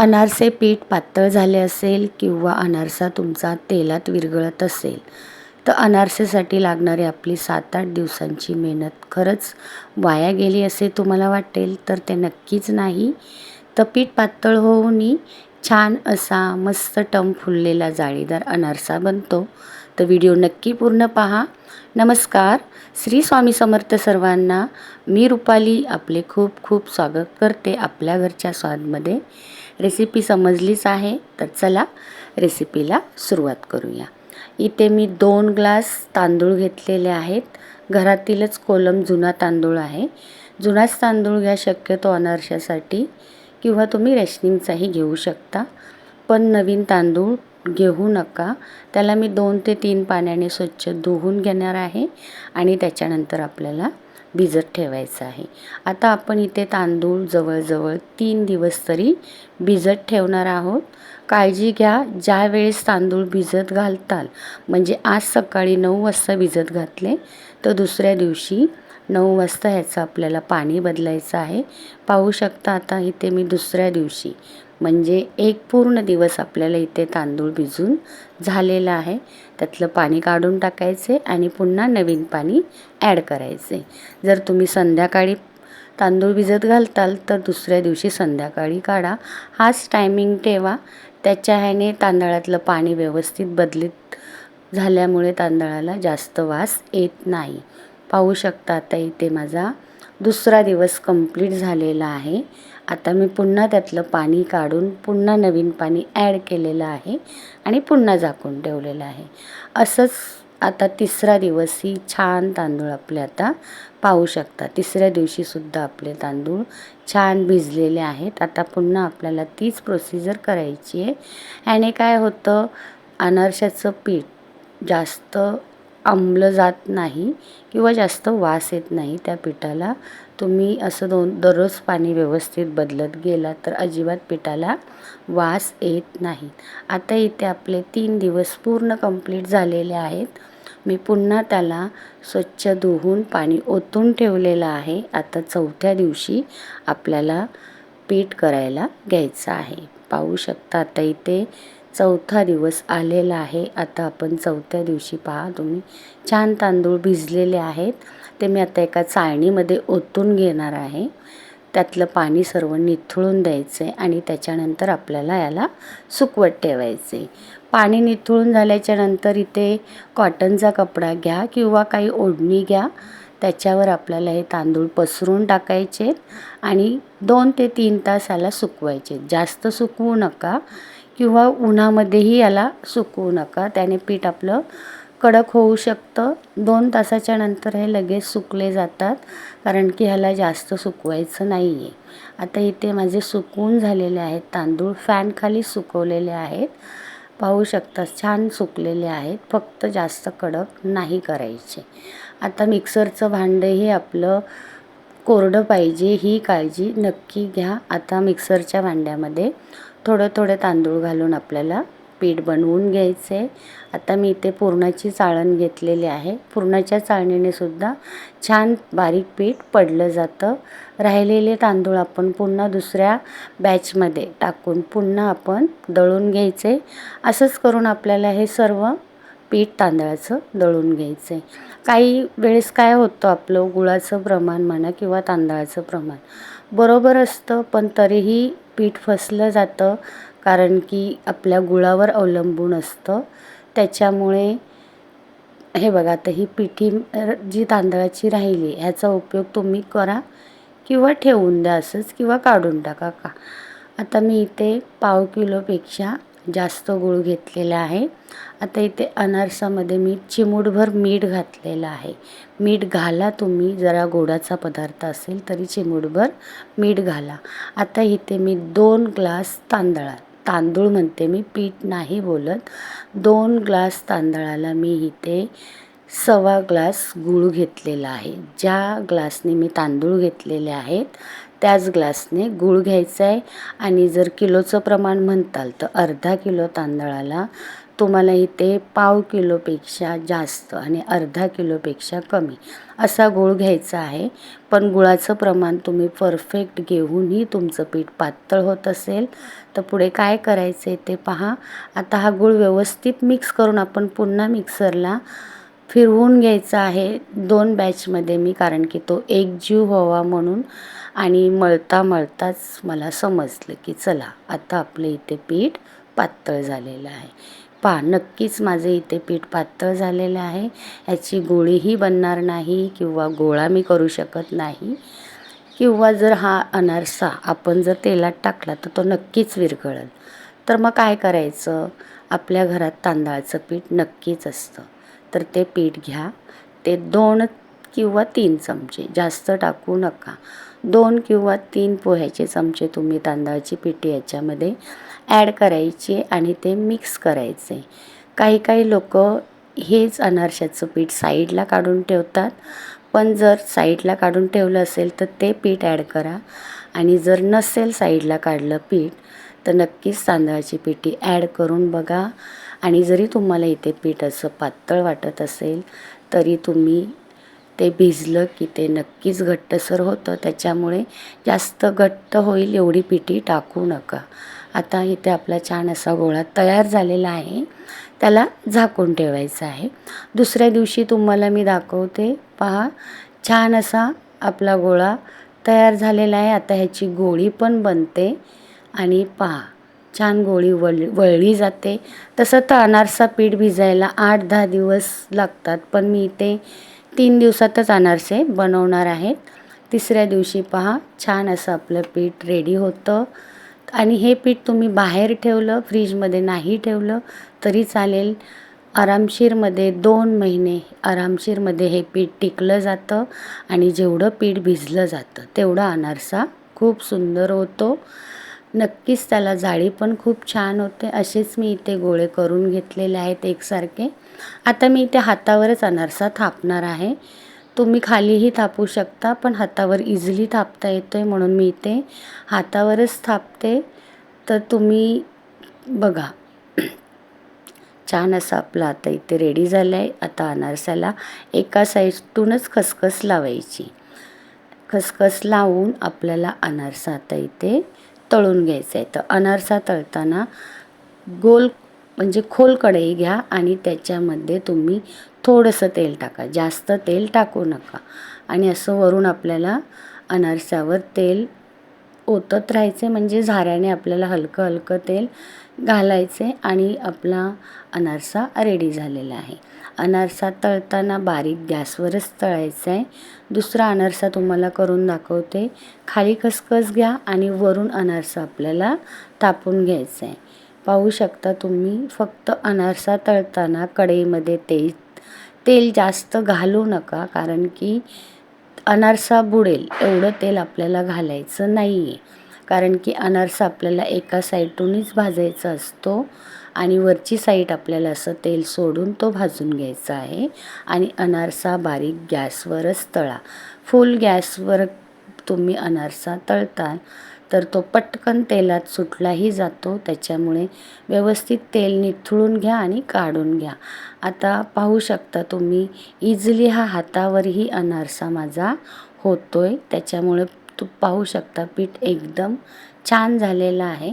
अनारसे पीठ पातळ झाले असेल किंवा अनारसा तुमचा तेलात विरघळत असेल तर अनारसेसाठी लागणारी आपली सात आठ दिवसांची मेहनत खरंच वाया गेली असे तुम्हाला वाटेल? तर ते नक्कीच नाही. तर पीठ पातळ होऊनही छान असा मस्त टम फुललेला जाळीदार अनारसा बनतो. तर व्हिडिओ नक्की पूर्ण पहा. नमस्कार. श्री स्वामी समर्थ सर्वांना मी रुपाली आपले खूप खूप स्वागत करते आपल्या घरच्या स्वादमध्ये. रेसिपी समजलीच आहे तर चला रेसिपीला सुरुवात करूया. इथे मी दोन ग्लास तांदूळ घेतलेले आहेत. घरातीलच कोलम जुना तांदूळ आहे. जुनाच तांदूळ घ्या शक्यतो अनारशासाठी. किंवा तुम्ही रेशनिंगचाही घेऊ शकता. पण नवीन तांदूळ घेऊ नका. त्याला मी दोन ते तीन पाण्याने स्वच्छ धुवून घेणार आहे आणि त्याच्यानंतर आपल्याला भिजत ठेवायचं आहे. आता आपण इथे तांदूळ जवळजवळ तीन दिवस तरी भिजत ठेवणार आहोत. काळजी घ्या ज्या वेळेस तांदूळ भिजत घालताल म्हणजे आज सकाळी नऊ वाजता भिजत घातले तर दुसऱ्या दिवशी नऊ वाजता ह्याचं आपल्याला पाणी बदलायचं आहे. पाहू शकता आता इथे मी दुसऱ्या दिवशी म्हणजे एक पूर्ण दिवस आपल्याला इथे तांदूळ भिजून झालेला आहे. त्यातलं पाणी काढून टाकायचे आणि पुन्हा नवीन पाणी ॲड करायचे. जर तुम्ही संध्याकाळी तांदूळ भिजत घालताल तर दुसऱ्या दिवशी संध्याकाळी काढा. हाच टायमिंग ठेवा. त्याच्या ह्याने तांदळातलं पाणी व्यवस्थित बदलीत झाल्यामुळे तांदळाला जास्त वास येत नाही. पाहू शकता आता इथे माझा दुसरा दिवस कंप्लीट झालेला आहे. आता मी पुन्हा त्यातलं पाणी काढून पुन्हा नवीन पाणी ॲड केलेलं आहे आणि पुन्हा झाकून ठेवलेलं आहे. असंच आता तिसरा दिवस ही छान तांदूळ आपले आता पाहू शकता. तिसऱ्या दिवशीसुद्धा आपले तांदूळ छान भिजलेले आहेत. आता पुन्हा आपल्याला तीच प्रोसिजर करायची आहे. ह्याने काय होतं अनारशाचं पीठ जास्त आंबलं जात नाही किंवा जास्त वास येत नाही त्या पिठाला तुम्ही असं दोन दररोज पाणी व्यवस्थित बदलत गेला तर अजिबात पिठाला वास येत नाही. आता इथे आपले तीन दिवस पूर्ण कंप्लीट झालेले आहेत. मी पुन्हा त्याला स्वच्छ धुवून पाणी ओतून ठेवलेलं आहे. आता चौथ्या दिवशी आपल्याला पीठ करायला घ्यायचं आहे. पाहू शकता आता इथे चौथा दिवस आलेला आहे. आता आपण चौथ्या दिवशी पहा. तुम्ही छान तांदूळ भिजलेले आहेत. ते मी आता एका चाळणीमध्ये ओतून घेणार आहे. त्यातलं पाणी सर्व निथळून द्यायचं आहे आणि त्याच्यानंतर आपल्याला याला सुकवत ठेवायचे पाणी निथळून झाल्याच्यानंतर इथे कॉटनचा कपडा घ्या किंवा काही ओढणी घ्या. त्याच्यावर आपल्याला हे तांदूळ पसरून टाकायचे आणि दोन ते तीन तास याला सुकवायचे जास्त सुकवू नका. किंवा उन्हामध्येही याला सुकवू नका. त्याने पीठ आपलं कडक होऊ शकतं. दोन तासाच्या नंतर हे लगेच सुकले जातात कारण की ह्याला जास्त सुकवायचं नाही आहे आता इथे माझे सुकवून झालेले आहेत तांदूळ. फॅनखाली सुकवलेले आहेत. पाहू शकता छान सुकलेले आहेत. फक्त जास्त कडक नाही करायचे. आता मिक्सरचं भांडं हे आपलं कोरडं पाहिजे. ही काळजी नक्की घ्या. आता मिक्सरच्या भांड्यामध्ये थोडं थोडं तांदूळ घालून आपल्याला पीठ बनवून घ्यायचं. आहे आता मी इथे पुरणाची चाळण घेतलेली आहे. पुरणाच्या चाळणीने सुद्धा छान बारीक पीठ पडलं जातं. राहिलेले तांदूळ आपण पुन्हा दुसऱ्या बॅचमध्ये टाकून पुन्हा आपण दळून घ्यायचे. असंच करून आपल्याला हे सर्व पीठ तांदळाचं दळून घ्यायचं. आहे काही वेळेस काय होतं आपलं गुळाचं प्रमाण म्हणा किंवा तांदळाचं प्रमाण. बरोबर असतं पण तरीही पीठ फसलं जातं कारण की आपल्या गुळावर अवलंबून असतं. त्याच्यामुळे हे बघा आता ही पिठी जी तांदळाची राहिली ह्याचा उपयोग तुम्ही करा किंवा ठेवून द्या असंच किंवा काढून टाका का? आता मी इथे पाव किलोपेक्षा जास्त गूळ घेतलेला आहे. आता इथे अनारसामध्ये मी चिमूटभर मीठ घातलेलं आहे. मीठ घाला तुम्ही जरा गोडाचा पदार्थ असेल तरी चिमूटभर मीठ घाला. आता इथे मी दोन ग्लास तांदळा तांदूळ म्हणते मी पीठ नाही बोलत. दोन ग्लास तांदळाला मी इथे सव्वा ग्लास गूळ घेतलेला आहे. ज्या ग्लासने मी तांदूळ घेतलेले आहेत त्याच ग्लासने गूळ घ्यायचा आहे. आणि जर किलोचं प्रमाण म्हणताल तर अर्धा किलो तांदळाला तुम्हाला इथे पाव किलोपेक्षा जास्त आणि अर्धा किलोपेक्षा कमी असा गूळ घ्यायचा आहे. पण गुळाचं प्रमाण तुम्ही परफेक्ट घेऊनही तुमचं पीठ पातळ होत असेल तर पुढे काय करायचं आहे ते पहा. आता हा गूळ व्यवस्थित मिक्स करून आपण पुन्हा मिक्सरला फिरवून घ्यायचा आहे दोन बॅचमध्ये मी कारण की तो एकजीव व्हावा म्हणून आणि मळता मळताच मला समजलं की चला आता आपलं इथे पीठ पातळ झालेलं आहे. पहा नक्कीच माझं इथे पीठ पातळ झालेलं आहे. ह्याची गोळीही बनणार नाही किंवा गोळा मी करू शकत नाही. किंवा जर हा अनारसा आपण जर तेलात टाकला तर तो नक्कीच विरघळेल. तर मग काय करायचं? आपल्या घरात तांदळाचं पीठ नक्कीच असतं. तर ते पीठ घ्या. ते दोन किंवा तीन चमचे जास्त टाकू नका. दोन किंवा तीन पोह्याचे चमचे तुम्ही तांदळाची पिठी याच्यामध्ये ॲड करायची आणि ते मिक्स करायचे. काही काही लोक हेच अनारशाचं पीठ साईडला काढून ठेवतात. पण जर साईडला काढून ठेवलं असेल तर ते पीठ ॲड करा. आणि जर नसेल साईडला काढलं पीठ तर नक्कीच तांदळाची पिठी ॲड करून बघा. आणि जरी तुम्हाला इथे पीठ असं पातळ वाटत असेल तरी तुम्ही ते भिजलं की ते नक्कीच घट्टसर होतं. त्याच्यामुळे जास्त घट्ट होईल एवढी पिठी टाकू नका. आता इथे आपला छान असा गोळा तयार झालेला आहे. त्याला झाकून ठेवायचं आहे. दुसऱ्या दिवशी तुम्हाला मी दाखवते. पहा छान असा आपला गोळा तयार झालेला आहे. आता ह्याची गोळी पण बनते. आणि पहा छान गोळी वळ वळली जाते. तसं तर अनारसा पीठ भिजायला आठ दहा दिवस लागतात. पण मी इथे तीन दिवसातच अनारसे बनवणार आहेत तिसऱ्या दिवशी पहा छान असं आपलं पीठ रेडी होतं. आणि हे पीठ तुम्ही बाहेर ठेवलं फ्रीजमध्ये नाही ठेवलं तरी चालेल. आरामशीरमध्ये दोन महिने आरामशीरमध्ये हे पीठ टिकलं जातं आणि जेवढं पीठ भिजलं जातं तेवढा अनारसा खूप सुंदर होतो. नक्कीच त्याला जाळी पण खूप छान होते. असेच मी इथे गोळे करून घेतलेले आहेत एकसारखे. आता मी इथे हातावरच अनारसा थापणार आहे. तुम्ही खालीही थापू शकता पण हातावर इझिली थापता येतो आहे म्हणून मी इथे हातावरच थापते. तर तुम्ही बघा. छान असं आपलं आता इथे रेडी झालं आहे आता अनारसाला एका साईडतूनच खसखस लावायची. खसखस लावून आपल्याला अनारसा आता इथे तळून घ्यायचं आहे. तर अनारसा तळताना गोल म्हणजे खोल कढई घ्या आणि त्याच्यामध्ये तुम्ही थोडंसं तेल टाका. जास्त तेल टाकू नका. आणि असं वरून आपल्याला अनारसावर तेल ओतत राहायचे म्हणजे झाऱ्याने आपल्याला हलकं हलकं तेल घालायचे आणि आपला अनारसा रेडी झालेला आहे. अनारसा तळताना बारीक गॅसवरच तळायचा आहे दुसरा अनारसा तुम्हाला करून दाखवते. खाली खसखस घ्या आणि वरून अनारसा आपल्याला तापून घ्यायचा आहे पाहू शकता तुम्ही फक्त अनारसा तळताना कढईमध्ये तेल तेल जास्त घालू नका कारण की अनारसा बुडेल एवढं तेल आपल्याला घालायचं नाही आहे कारण की अनारसा आपल्याला एका साईडूनच भाजायचा असतो आणि वरची साईड आपल्याला असं तेल सोडून तो भाजून घ्यायचा आहे. आणि अनारसा बारीक गॅसवरच तळा. फुल गॅसवर तुम्ही अनारसा तळता तर तो पटकन तेलात सुटलाही जातो. त्याच्यामुळे व्यवस्थित तेल निथळून घ्या आणि काढून घ्या. आता पाहू शकता तुम्ही इझिली हा हातावरही अनारसा माझा होतो आहे त्याच्यामुळे तू पाहू शकता पीठ एकदम छान झालेलं आहे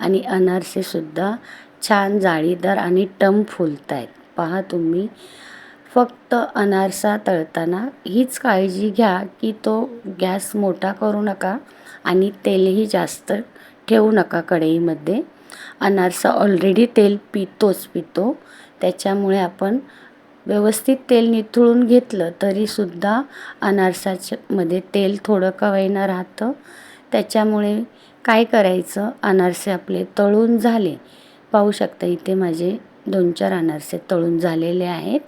आणि अनारसेसुद्धा छान जाळीदार आणि टम फुलत आहेत पहा तुम्ही फक्त अनारसा तळताना हीच काळजी घ्या की तो गॅस मोठा करू नका आणि तेलही जास्त ठेवू नका कढईमध्ये. अनारसा ऑलरेडी तेल पितोच पितो त्याच्यामुळे आपण व्यवस्थित तेल निथळून घेतलं तरीसुद्धा अनारसाच्यामध्ये तेल थोडं का होईना राहतं. त्याच्यामुळे काय करायचं? अनारसे आपले तळून झाले. पाहू शकता इथे माझे दोन चार अनारसे तळून झालेले आहेत.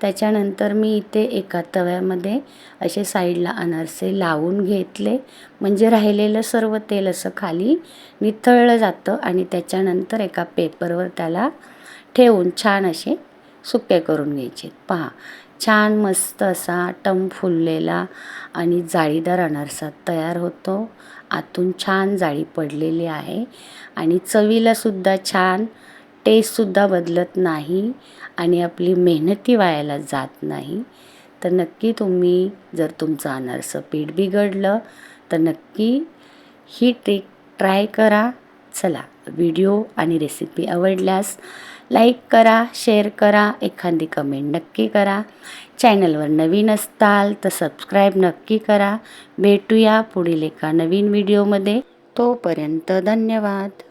त्याच्यानंतर मी इथे एका तव्यामध्ये असे साईडला अनारसे लावून घेतले. म्हणजे राहिलेलं सर्व तेल असं खाली निथळलं जातं आणि त्याच्यानंतर एका पेपरवर त्याला ठेवून छान असे सुक्या करून घ्यायचे पहा छान मस्त असा टम फुललेला आणि जाळीदार अनारसा तयार होतो. आतून छान जाळी पडलेली आहे आणि चवीलासुद्धा छान टेस्टसुद्धा बदलत नाही आणि आपली मेहनती वायाला जात नाही. तर नक्की तुम्ही जर तुमचं अनारसं पीठ बिघडलं तर नक्की ही ट्रिक ट्राय करा. चला. व्हिडिओ आणि रेसिपी आवडल्यास लाईक करा शेअर करा एखादी कमेंट नक्की करा. चॅनलवर नवीन असताल तर सबस्क्राईब नक्की करा. भेटूया पुढील एका नवीन व्हिडिओमध्ये. तोपर्यंत धन्यवाद.